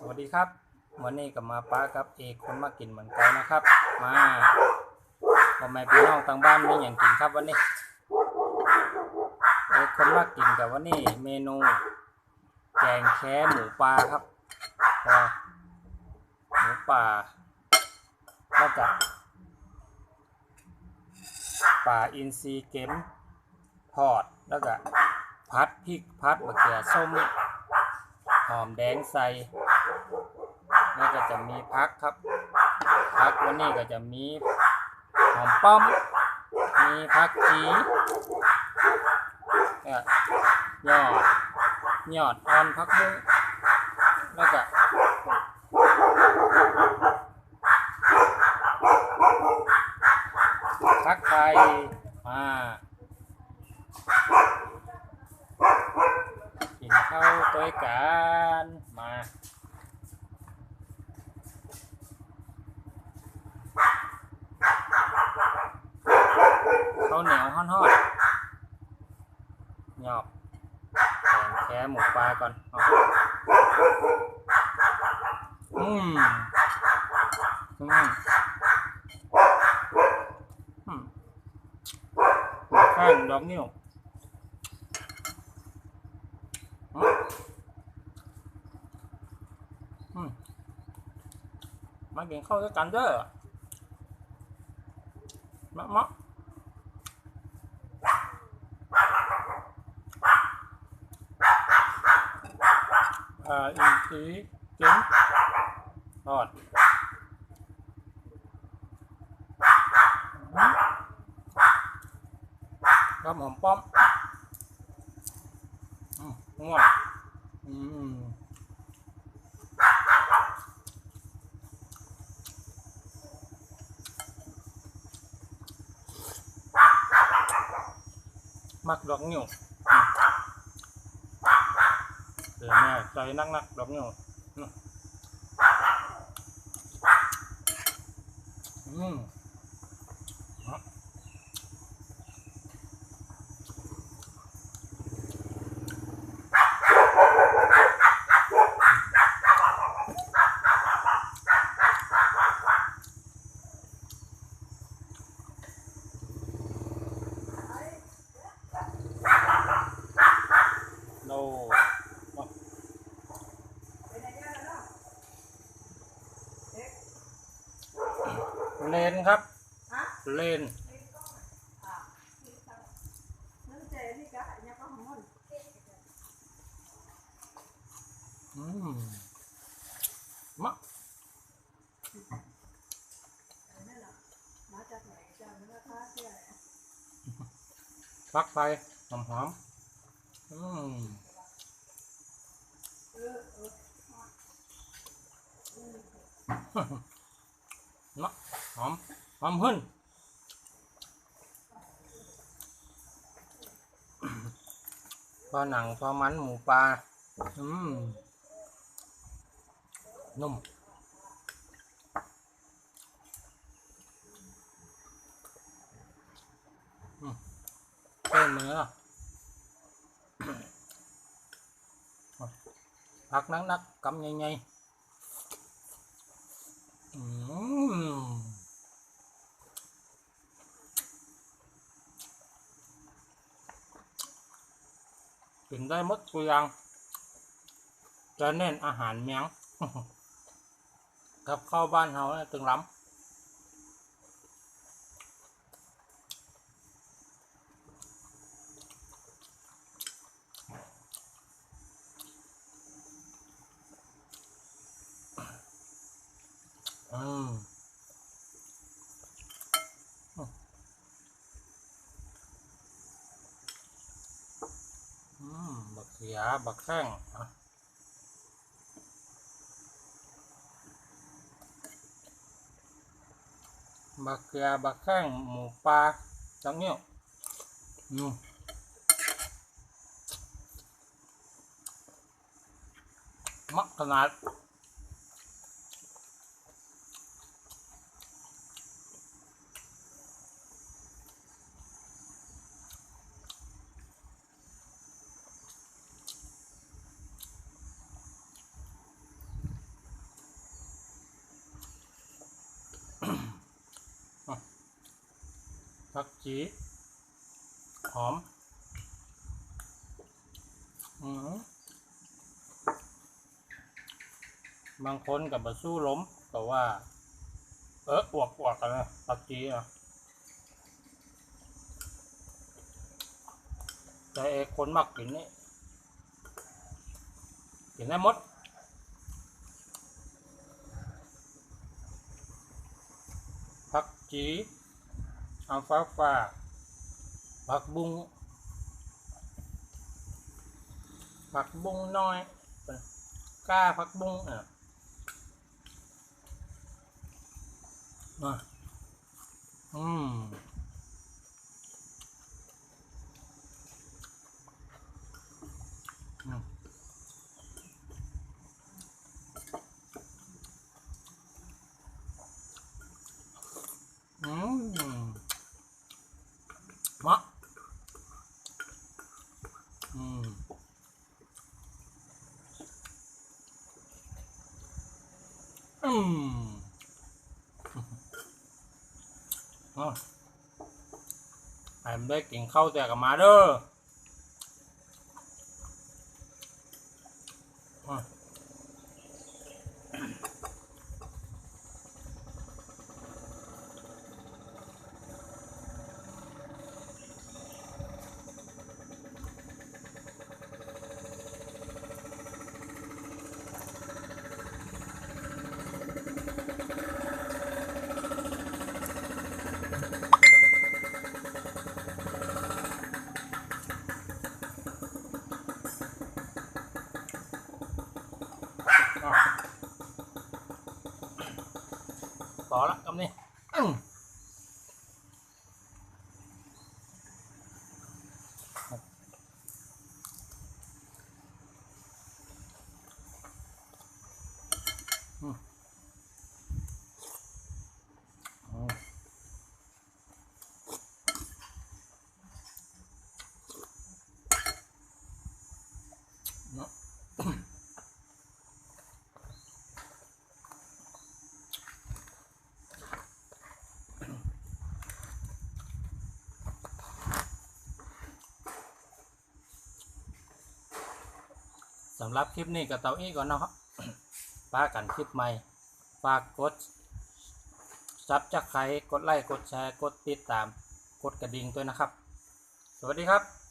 สวัสดีครับ วันนี้กับมาป้ากับเอกคนมากินเหมือนกันนะครับ มาทำไมพี่น้องทางบ้านมีอย่างกินครับวันนี้เอกคนมากินกับวันนี้เมนู แกงแค่หมูปลาครับพอหมูป่าแล้วก็ปลาอินทรีเก็มทอดแล้วก็พัดพริกพัดมะเขือส้มหอมแดงใส่ แล้วก็จะมีพักครับ พักวันนี้ก็จะมีหอมป้อม มีพักจียอดยอดอ่อนพักบุ้งแล้วก็พักไทยมากินข้าวตัวยกันมา ข้าวเหนียวห่อนๆหยอกแกงแค่หมูปลาก่อนเอาอืมอืมอืมข้างดอกนิ้วอืมอืมมากินข้าวด้วยกันเด้อมะมะ อ่าอินทรีเก็มทอดครั ใจนักนักๆดอกนิ้วอืมอืมโน เลนครับเลนนึกเจนี่ก็ยังก็หมุนอืมมะนั่นแหละมาจากไหนจากเนื้อผ้าเสื้อฟักไฟหอมหอมอืมเออเออมะ หอม หอมขึ้นพอหนังพอมันหมูปลา อืม นุ่มอืมเต้นเนื้อผักนักนักกำใหญ่ๆอืม กินได้หมดตัวอย่างจะเน้นอาหารเมียงกับข้าวบ้านเฮาเนี่ยตึงล้ำอืมอืมบักเขีย บักแข้งบักเกลือบักแข้งหมูปลาจังเนี้ยอืมมักขนาด จีหอมอืมบางคนกับบะสู้ล้มแต่ว่า เอออวกอวกกันนะปักจีอะแต่ไอ้คนมักกินนี่กินได้หมดผักจี อัลฟาฟาผักบุ้งผักบุ้งน้อยกล้าผักบุ้งอะมาอืมอืมอืมมะอืม อืมอ๋อไอ้เด็กกินข้าวแต่กับมาเด้อ ต่อละคำนี้อื้ออืมอืมเนาะ สำหรับคลิปนี้กับเตาอี้ก่อนเนาะครับป้ากันคลิปใหม่ฝากกดซับจักใครกดไลค์กดแชร์กดติดตาม กดกระดิ่งด้วยนะครับ สวัสดีครับ